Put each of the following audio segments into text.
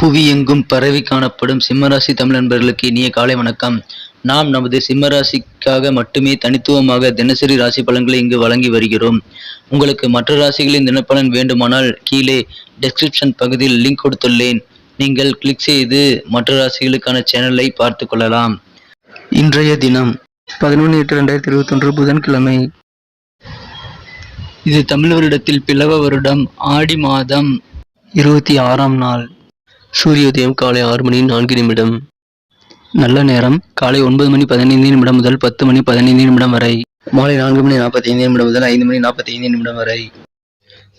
புவி எங்கும் பரவி காணப்படும் சிம்மராசி தமிழ் நண்பர்களுக்கு இனிய காலை வணக்கம். நாம் நமது சிம்மராசிக்காக மட்டுமே தனித்துவமாக தினசரி ராசி பலன்களை இங்கு வழங்கி வருகிறோம். உங்களுக்கு மற்ற ராசிகளின் தினப்பலன் வேண்டுமானால் கீழே டெஸ்கிரிப்ஷன் பகுதியில் லிங்க் கொடுத்துள்ளேன். நீங்கள் கிளிக் செய்து மற்ற ராசிகளுக்கான சேனலை பார்த்து கொள்ளலாம். இன்றைய தினம் பதினொன்று எட்டு ரெண்டாயிரத்தி இருபத்தொன்று புதன்கிழமை. இது தமிழ் வருடத்தில் பிளவ வருடம் ஆடி மாதம். இருபத்தி ஆறாம் நாள். சூரிய உதயம் காலை ஆறு மணி நான்கு நிமிடம். நல்ல நேரம். காலை ஒன்பது மணி பதினைந்து நிமிடம் முதல் பத்து மணி பதினைந்து நிமிடம் வரை. மாலை நான்கு மணி நாற்பத்தி ஐந்து நிமிடம் முதல் ஐந்து மணி நாற்பத்தி ஐந்து நிமிடம் வரை.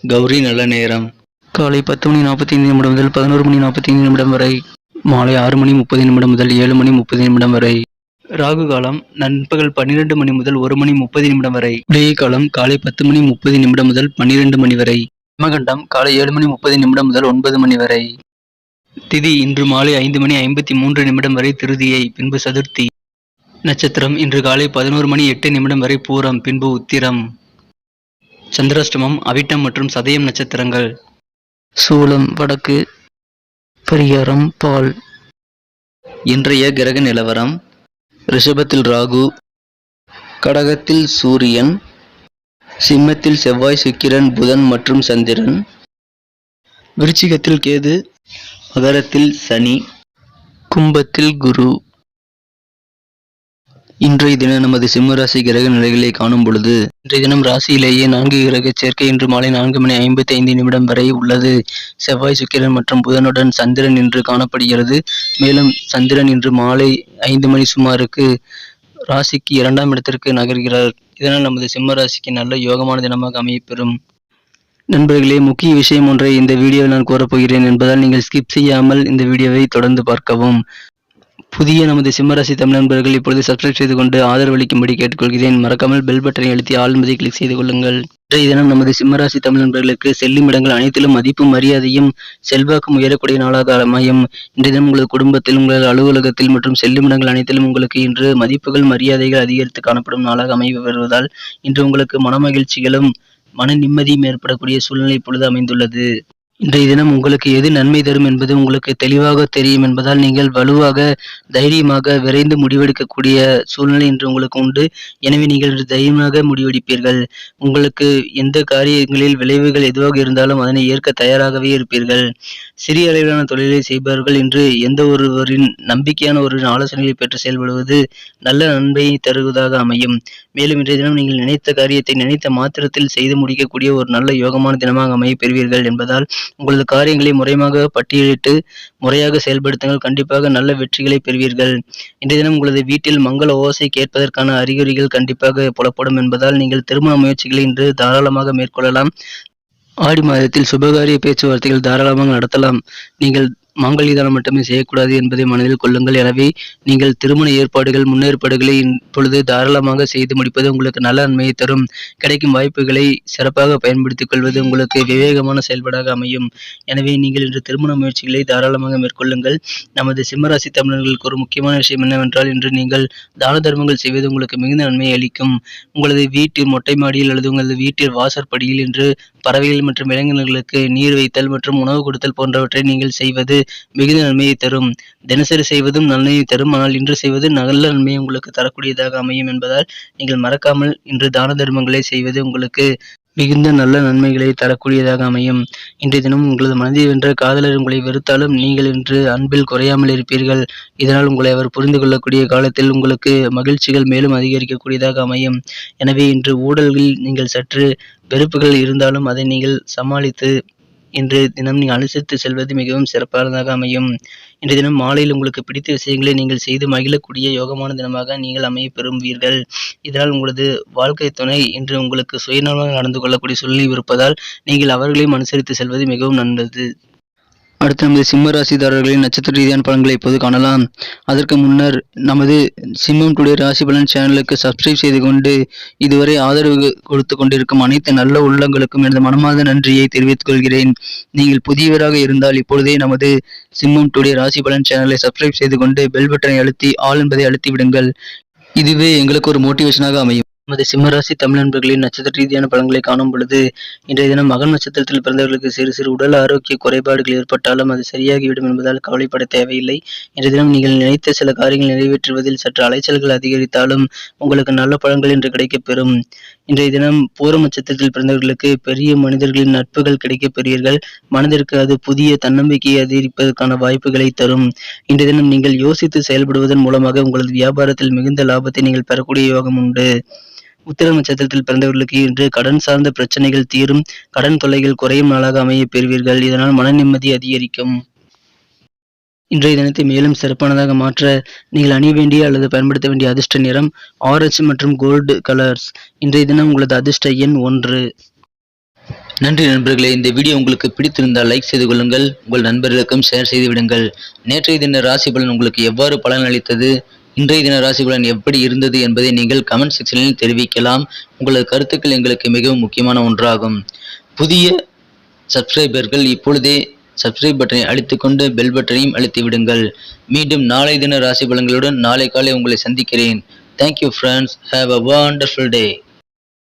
கௌரி நல்ல நேரம். காலை பத்து மணி நாற்பத்தி ஐந்து நிமிடம் முதல் பதினோரு மணி நாற்பத்தி ஐந்து நிமிடம் வரை. மாலை ஆறு மணி முப்பது நிமிடம் முதல் ஏழு மணி முப்பது நிமிடம் வரை. ராகு காலம் நண்பகல் பன்னிரண்டு மணி முதல் ஒரு மணி முப்பது நிமிடம் வரை. விடிய காலம் காலை பத்து மணி முப்பது நிமிடம் முதல் பன்னிரண்டு மணி வரை. மகண்டம் காலை ஏழு மணி முப்பது நிமிடம் முதல் ஒன்பது மணி வரை. திதி இன்று மாலை ஐந்து மணி ஐம்பத்தி மூன்று நிமிடம் வரை திருதியை பின்பு சதுர்த்தி நட்சத்திரம் இன்று காலை பதினோரு மணி எட்டு நிமிடம் வரை பூரம் பின்பு உத்திரம். சந்திராஷ்டமம் அவிட்டம் மற்றும் சதயம் நட்சத்திரங்கள். சூலம் வடக்கு பரிகாரம் பால். இன்றைய கிரக நிலவரம் ரிஷபத்தில் ராகு கடகத்தில் சூரியன் சிம்மத்தில் செவ்வாய் சுக்கிரன் புதன் மற்றும் சந்திரன். விருச்சிகத்தில் கேது மகரத்தில் சனி கும்பத்தில் குரு. இன்றைய தினம் நமது சிம்மராசி கிரக நிலைகளை காணும் பொழுது இன்றைய தினம் ராசியிலேயே நான்கு கிரக சேர்க்கை இன்று மாலை நான்கு மணி ஐம்பத்தி ஐந்து நிமிடம் வரை உள்ளது. செவ்வாய் சுக்கிரன் மற்றும் புதனுடன் சந்திரன் இன்று காணப்படுகிறது. மேலும் சந்திரன் இன்று மாலை ஐந்து மணி சுமாருக்கு ராசிக்கு இரண்டாம் இடத்திற்கு நகர்கிறார். இதனால் நமது சிம்ம ராசிக்கு நல்ல யோகமான தினமாக அமையப்பெறும். நண்பர்களே முக்கிய விஷயம் ஒன்றை இந்த வீடியோவில் நான் கூறப்போகிறேன் என்பதால் நீங்கள் ஸ்கிப் செய்யாமல் இந்த வீடியோவை தொடர்ந்து பார்க்கவும். புதிய நமது சிம்மராசி தமிழ் நண்பர்கள் இப்பொழுது சப்ஸ்கிரைப் செய்து கொண்டு ஆதரவளிக்கும்படி கேட்டுக்கொள்கிறேன். மறக்காமல் பெல் பட்டனை அழுத்தி ஆல் கிளிக் செய்து கொள்ளுங்கள். இன்றைய தினம் நமது சிம்மராசி தமிழ் நண்பர்களுக்கு செல்லும் இடங்கள் அனைத்திலும் மதிப்பு மரியாதையும் செல்வாக்கும் உயரக்கூடிய நாளாக அமையும். இன்றைய தினம் உங்களது குடும்பத்தில் உங்கள் அலுவலகத்தில் மற்றும் செல்லும் இடங்கள் அனைத்திலும் உங்களுக்கு இன்று மதிப்புகள் மரியாதைகள் அதிகரித்து காணப்படும் நாளாக அமைவு வருவதால் இன்று உங்களுக்கு மனமகிழ்ச்சிகளும் மன நிம்மதியும் ஏற்படக்கூடிய சூழ்நிலை இப்பொழுது அமைந்துள்ளது. இன்றைய தினம் உங்களுக்கு எது நன்மை தரும் என்பது உங்களுக்கு தெளிவாக தெரியும் என்பதால் நீங்கள் வலுவாக தைரியமாக விரைந்து முடிவெடுக்கக்கூடிய சூழ்நிலை இன்று உங்களுக்கு உண்டு. எனவே நீங்கள் தைரியமாக முடிவெடுப்பீர்கள். உங்களுக்கு எந்த காரியங்களில் விளைவுகள் எதுவாக இருந்தாலும் அதனை ஏற்க தயாராகவே இருப்பீர்கள். சிறிய அளவிலான தொழிலை செய்பவர்கள் இன்று எந்த ஒருவரின் நம்பிக்கையான ஒரு ஆலோசனையை பெற்று செயல்படுவது நல்ல நன்மையை தருவதாக அமையும். மேலும் இன்றைய தினம் நீங்கள் நினைத்த காரியத்தை நினைத்த மாத்திரத்தில் செய்து முடிக்கக்கூடிய ஒரு நல்ல யோகமான தினமாக அமைய பெறுவீர்கள் என்பதால் உங்களது காரியங்களை முறையாக பட்டியலிட்டு முறையாக செயல்படுத்துங்கள். கண்டிப்பாக நல்ல வெற்றிகளை பெறுவீர்கள். இன்றைய தினம் உங்களது வீட்டில் மங்கள ஓசை கேட்பதற்கான அறிகுறிகள் கண்டிப்பாக புலப்படும் என்பதால் நீங்கள் திருமண முயற்சிகளை இன்று தாராளமாக மேற்கொள்ளலாம். ஆடி மாதத்தில் சுபகாரிய பேச்சுவார்த்தைகள் தாராளமாக நடத்தலாம். நீங்கள் மாங்கல்யதானம் மட்டுமே செய்யக்கூடாது என்பதை மனதில் கொள்ளுங்கள். எனவே நீங்கள் திருமண ஏற்பாடுகள் முன்னேற்பாடுகளை இப்பொழுது தாராளமாக செய்து முடிப்பது உங்களுக்கு நல்ல நன்மையை தரும். கிடைக்கும் வாய்ப்புகளை சிறப்பாக பயன்படுத்திக் கொள்வது உங்களுக்கு விவேகமான செயல்பாடாக அமையும். எனவே நீங்கள் இன்று திருமண முயற்சிகளை தாராளமாக மேற்கொள்ளுங்கள். நமது சிம்மராசி தமிழர்களுக்கு ஒரு முக்கியமான விஷயம் என்னவென்றால் இன்று நீங்கள் தான தர்மங்கள் செய்வது உங்களுக்கு மிகுந்த நன்மையை அளிக்கும். உங்களது வீட்டில் மொட்டை மாடியில் அல்லது உங்களது வீட்டில் வாசற்படியில் இன்று பறவைகள் மற்றும் விலங்கினர்களுக்கு நீர் வைத்தல் மற்றும் உணவு கொடுத்தல் போன்றவற்றை நீங்கள் செய்வது மிகுந்த நன்மையை தரும். தினசரி செய்வதும் நன்மையை தரும். ஆனால் இன்று செய்வது நல்ல நன்மையை உங்களுக்கு தரக்கூடியதாக அமையும் என்பதால் நீங்கள் மறக்காமல் இன்று தான தர்மங்களை செய்வது உங்களுக்கு மிகுந்த நல்ல நன்மைகளை தரக்கூடியதாக அமையும். இன்றைய தினம் உங்களது மனதை வென்ற காதலர் உங்களை வெறுத்தாலும் நீங்கள் இன்று அன்பில் குறையாமல் இருப்பீர்கள். இதனால் உங்களை அவர் புரிந்து கொள்ளக்கூடிய காலத்தில் உங்களுக்கு மகிழ்ச்சிகள் மேலும் அதிகரிக்கக்கூடியதாக அமையும். எனவே இன்று ஊழல்களில் நீங்கள் சற்று வெறுப்புகள் இருந்தாலும் அதை நீங்கள் சமாளித்து இன்று தினம் நீங்கள் அனுசரித்து செல்வது மிகவும் சிறப்பானதாக அமையும். இன்றைய தினம் மாலையில் உங்களுக்கு பிடித்த விஷயங்களை நீங்கள் செய்து மகிழக்கூடிய யோகமான தினமாக நீங்கள் அமைய பெறுவீர்கள். இதனால் உங்களது வாழ்க்கை துணை இன்று உங்களுக்கு சுயநலமாக நடந்து கொள்ளக்கூடிய சூழ்நிலை இருப்பதால் நீங்கள் அவர்களையும் அனுசரித்து செல்வது மிகவும் நல்லது. அடுத்து நமது சிம்ம ராசிதாரர்களின் நட்சத்திர ரீதியான பலன்களை இப்போது காணலாம். அதற்கு முன்னர் நமது சிம்மம் டுடே ராசி பலன் சேனலுக்கு சப்ஸ்கிரைப் செய்து கொண்டு இதுவரை ஆதரவு கொடுத்து கொண்டிருக்கும் அனைத்து நல்ல உள்ளங்களுக்கும் எனது மனமார்ந்த நன்றியை தெரிவித்துக் கொள்கிறேன். நீங்கள் புதியவராக இருந்தால் இப்பொழுதே நமது சிம்மம் டுடே ராசி பலன் சேனலை சப்ஸ்கிரைப் செய்து கொண்டு பெல் பட்டனை அழுத்தி ஆள் என்பதை அழுத்தி விடுங்கள். இதுவே எங்களுக்கு ஒரு மோட்டிவேஷனாக அமையும். நமது சிம்மராசி தமிழ் நண்பர்களின் நட்சத்திர ரீதியான பலன்களை காணும் பொழுது இன்றைய தினம் மகன் நட்சத்திரத்தில் பிறந்தவர்களுக்கு சிறு சிறு உடல் ஆரோக்கிய குறைபாடுகள் ஏற்பட்டாலும் அது சரியாகிவிடும் என்பதால் கவலைப்பட தேவையில்லை. இன்றைய தினம் நீங்கள் நினைத்த சில காரியங்கள் நிறைவேற்றுவதில் சற்று அலைச்சல்கள் அதிகரித்தாலும் உங்களுக்கு நல்ல பலன்கள் இன்று கிடைக்கப் பெறும் இன்றைய தினம் பூர நட்சத்திரத்தில் பிறந்தவர்களுக்கு பெரிய மனிதர்களின் நட்புகள் கிடைக்கப்பெறுவீர்கள். மனதிற்கு அது புதிய தன்னம்பிக்கையை அதிகரிப்பதற்கான வாய்ப்புகளை தரும். இன்றைய தினம் நீங்கள் யோசித்து செயல்படுவதன் மூலமாக உங்களது வியாபாரத்தில் மிகுந்த லாபத்தை நீங்கள் பெறக்கூடிய யோகம் உண்டு. உத்திர நட்சத்திரத்தில் பிறந்தவர்களுக்கு இன்று கடன் சார்ந்த பிரச்சனைகள் தீரும். கடன் தொல்லைகள் குறையும் நாளாக அமைய பெறுவீர்கள். இதனால் மன நிம்மதி அதிகரிக்கும். இன்றைய தினத்தை மேலும் சிறப்பானதாக மாற்ற நீங்கள் அணிய வேண்டிய அல்லது பயன்படுத்த வேண்டிய அதிர்ஷ்ட நிறம் ஆரஞ்சு மற்றும் கோல்டு கலர்ஸ். இன்றைய தினம் உங்களது அதிர்ஷ்ட எண் ஒன்று. நன்றி நண்பர்களே. இந்த வீடியோ உங்களுக்கு பிடித்திருந்தால் லைக் செய்து கொள்ளுங்கள். உங்கள் நண்பர்களுக்கும் ஷேர் செய்து விடுங்கள். நேற்றைய தின ராசி பலன் உங்களுக்கு எவ்வாறு பலன் அளித்தது? இன்றைய தின ராசி பலன் எப்படி இருந்தது என்பதை நீங்கள் கமெண்ட் செக்ஷனில் தெரிவிக்கலாம். உங்களது கருத்துக்கள் எங்களுக்கு மிகவும் முக்கியமான ஒன்றாகும். புதிய சப்ஸ்கிரைபர்கள் இப்பொழுதே சப்ஸ்கிரைப் பட்டனை அழுத்திக்கொண்டு பெல் பட்டனையும் அழுத்தி விடுங்கள். மீண்டும் நாளை தின ராசி பலன்களுடன் நாளை காலை உங்களை சந்திக்கிறேன். Thank you friends have a wonderful day